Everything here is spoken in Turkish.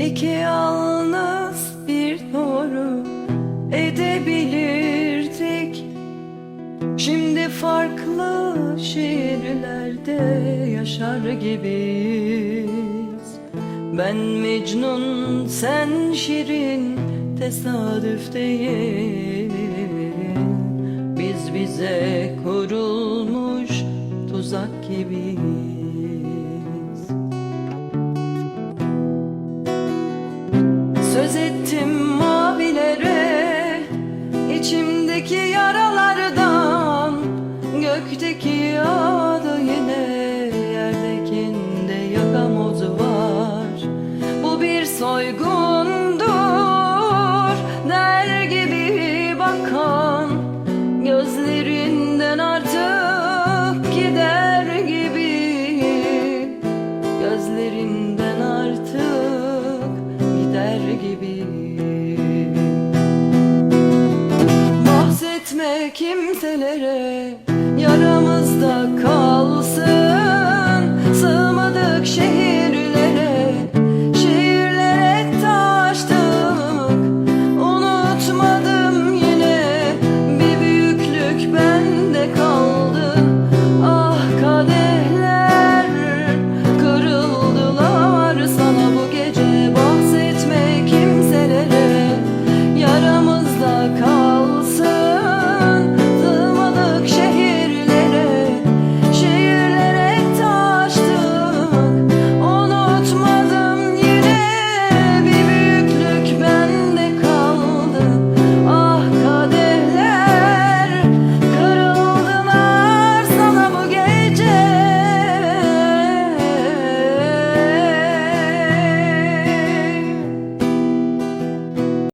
İki yalnız bir doğru edebilirdik. Şimdi farklı şehirlerde yaşar gibiyiz. Ben Mecnun sen Şirin tesadüf değil. Biz bize kurulmuş tuzak gibiyiz İçimdeki yaralardan Gökteki yağdı yine Yerdekinde yakamozu var. Bu bir soygundur Der gibi bakan Gözlerinden artık gider gibi. Gözlerinden artık gider gibi. etme kimselere Yaramızda kal.